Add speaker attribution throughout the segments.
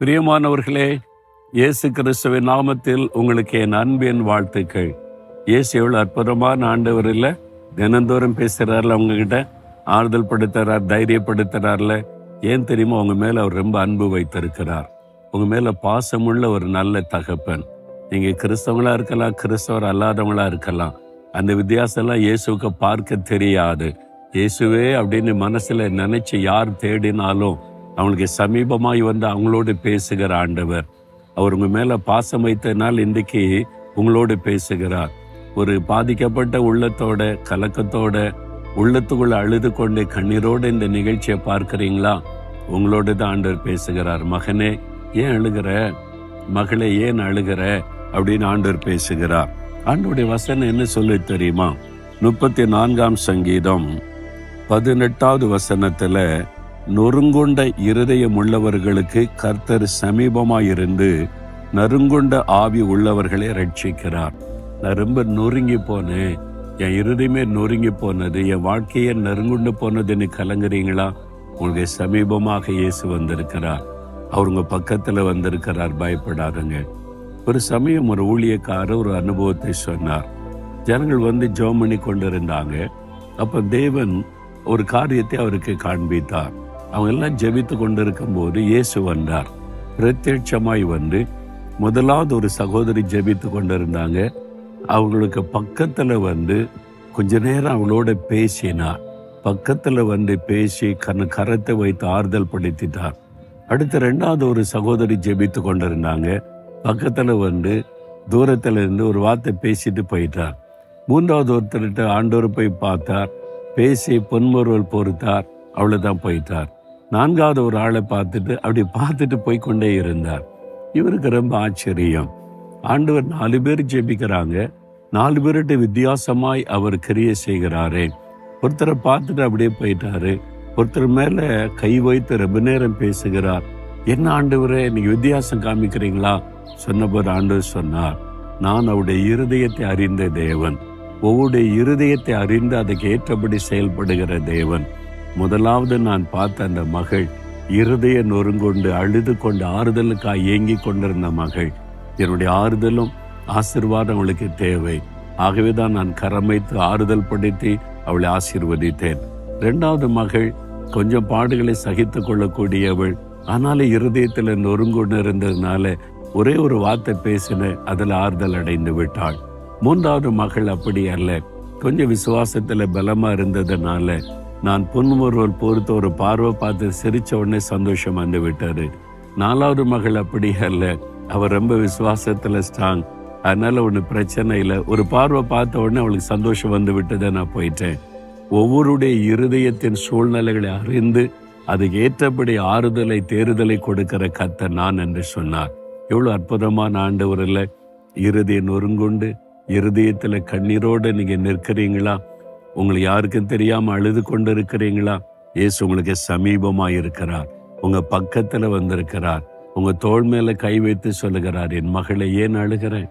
Speaker 1: பிரியமானவர்களே இயேசு கிறிஸ்துவின் நாமத்தில் உங்களுக்கு என் அன்பின் வாழ்த்துக்கள். இயேசு எவ்வளவு அற்புதமான ஆண்டவர் இல்ல? தினந்தோறும் பேசுகிறார்ல அவங்கக்கிட்ட ஆறுதல் படுத்துறார் தைரியப்படுத்துறார்ல? ஏன் தெரியுமா அவங்க மேல அவர் ரொம்ப அன்பு வைத்திருக்கிறார். உங்க மேல பாசமுள்ள ஒரு நல்ல தகப்பன். நீங்கள் கிறிஸ்தவங்களா இருக்கலாம் கிறிஸ்தவர் அல்லாதவங்களா இருக்கலாம். அந்த வித்தியாசம்லாம் இயேசுக்கு பார்க்க தெரியாது. இயேசுவே அப்படின்னு மனசுல நினைச்சு யார் தேடினாலும் அவங்களுக்கு சமீபமாய் வந்து அவங்களோடு பேசுகிற ஆண்டவர். அவர் உங்க மேல பாசம் வைத்தனால் இன்றைக்கு உங்களோடு பேசுகிறார். ஒரு பாதிக்கப்பட்ட உள்ளத்தோட கலக்கத்தோட உள்ளத்துக்குள்ள அழுது கொண்டு கண்ணீரோடு இந்த நிகழ்ச்சியை பார்க்குறீங்களா? உங்களோடு தான் ஆண்டவர் பேசுகிறார். மகனே ஏன் அழுகிற? மகளே ஏன் அழுகிற? அப்படின்னு ஆண்டவர் பேசுகிறார். ஆண்டோடைய வசனம் என்ன சொல்லி தெரியுமா? முப்பத்தி நான்காம் சங்கீதம் பதினெட்டாவது வசனத்துல நொறுங்குண்ட இருதயம் உள்ளவர்களுக்கு கர்த்தர் சமீபமாயிருந்து நறுங்குண்ட ஆவி உள்ளவர்களை ரட்சிக்கிறார். நான் ரொம்ப நொறுங்கி போனேன். என் இருதயமே நொறுங்கி போனது என் வாழ்க்கையை நறுங்குண்டு போனதுன்னு கலங்குறீங்களா? உங்களுக்கு சமீபமாக இயேசு வந்திருக்கிறார். அவருங்க பக்கத்தில் பக்கத்துல வந்திருக்கிறார். பயப்படாதுங்க. ஒரு சமயம் ஒரு ஊழியக்காரர் ஒரு அனுபவத்தை சொன்னார். ஜனங்கள் வந்து ஜெபம் பண்ணி கொண்டிருந்தாங்க. அப்ப தேவன் ஒரு காரியத்தை அவருக்கு காண்பித்தார். அவங்க எல்லாம் ஜெபித்து கொண்டிருக்கும் போது இயேசு வந்தார். பிரத்யட்சமாய் வந்து முதலாவது ஒரு சகோதரி ஜெபித்து கொண்டிருந்தாங்க. அவங்களுக்கு பக்கத்துல வந்து கொஞ்ச நேரம் அவளோட பேசினார். பக்கத்துல வந்து பேசி கண் கரத்தை வைத்து ஆறுதல் படுத்திட்டார். அடுத்து ரெண்டாவது ஒரு சகோதரி ஜெபித்து கொண்டிருந்தாங்க. பக்கத்தில் வந்து தூரத்தில் இருந்து ஒரு வார்த்தை பேசிட்டு போயிட்டார். மூன்றாவது ஒருத்தர்கிட்ட ஆண்டோர் போய் பார்த்தார். பேசி பொன்முறுவல் பொறுத்தார். அவ்வளோதான் போயிட்டார். நான்காவது ஒரு ஆளை பார்த்துட்டு அப்படி பார்த்துட்டு போய்கொண்டே இருந்தார். இவருக்கு ரொம்ப ஆச்சரியம். ஆண்டவர் நாலு பேர் ஜெபிக்கிறாங்க. நாலு பேர்கிட்ட வித்தியாசமாய் அவர் கிரியை செய்கிறாரே. ஒருத்தரை பார்த்துட்டு அப்படியே போயிட்டாரு. ஒருத்தர் மேல கை வைத்து ரொம்ப நேரம் பேசுகிறார். என்ன ஆண்டவரே நீங்க வித்தியாசம் காமிக்கிறீங்களா? சொன்னபோது ஆண்டவர் சொன்னார் நான் அவருடைய இருதயத்தை அறிந்த தேவன். ஒவ்வொருடைய இருதயத்தை அறிந்து அதுக்கு ஏற்றபடி செயல்படுகிற தேவன். முதலாவது நான் பார்த்த அந்த மகள் இருதய நொறுங்கொண்டு அழுது கொண்டு ஆறுதலுக்காக ஏங்கி கொண்டிருந்த மகள். என்னுடைய ஆறுதலும் ஆசிர்வாதம் அவளுக்கு தேவை. ஆகவே தான் நான் கரமைத்து ஆறுதல் படுத்தி அவளை ஆசீர்வதித்தேன். இரண்டாவது மகள் கொஞ்சம் பாடுகளை சகித்து கொள்ளக்கூடியவள். ஆனாலும் இருதயத்தில் நொறுங்கொண்டு இருந்ததுனால ஒரே ஒரு வார்த்தை பேசின அதில் ஆறுதல் அடைந்து விட்டாள். மூன்றாவது மகள் அப்படி அல்ல. கொஞ்சம் விசுவாசத்துல பலமா இருந்ததுனால நான் புன்முறுவல் பொறுத்த ஒரு பார்வை பார்த்து சிரிச்ச உடனே சந்தோஷம் வந்து விட்டாரு நாலாவது மகள் அப்படி அல்ல. அவர் ரொம்ப விசுவாசத்துல ஸ்ட்ராங் அதனால ஒன்று பிரச்சனை இல்லை. ஒரு பார்வை பார்த்த உடனே அவளுக்கு சந்தோஷம் வந்து விட்டதை நான் போயிட்டேன். ஒவ்வொருடைய இருதயத்தின் சூழ்நிலைகளை அறிந்து அதுக்கு ஏற்றபடி ஆறுதலை தேறுதலை கொடுக்கிற கத்த நான் என்று சொன்னார். எவ்வளோ அற்புதமான ஆண்டவர் இல்லை இருதயம் நொறுங்குண்டு இருதயத்தில் கண்ணீரோடு நீங்கள் நிற்கிறீங்களா? உங்களை யாருக்கும் தெரியாமல் அழுது கொண்டு இருக்கிறீங்களா இயேசு உங்களுக்கு சமீபமாக இருக்கிறார். உங்கள் பக்கத்தில் வந்திருக்கிறார். உங்கள் தோள் மேலே கை வைத்து சொல்லுகிறார் என் மகளை ஏன் அழுகிறேன்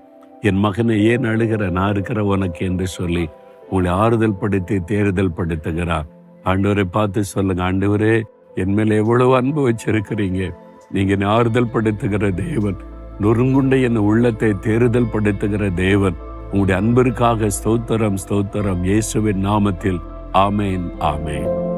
Speaker 1: என் மகனை ஏன் அழுகிற? நான் இருக்கிற உனக்கு என்று சொல்லி உங்களை ஆறுதல் படுத்தி தேறுதல் படுத்துகிறார். ஆண்டவரை பார்த்து சொல்லுங்க ஆண்டவரே என் மேலே எவ்வளவு அன்பு வச்சிருக்கிறீங்க. நீங்க ஆறுதல் படுத்துகிற தேவன் நொறுங்குண்ட என் உள்ளத்தை தேறுதல் படுத்துகிற தேவன். உங்களுடைய அன்பிற்காக ஸ்தோத்திரம் ஸ்தோத்திரம். இயேசுவின் நாமத்தில். ஆமேன் ஆமேன்.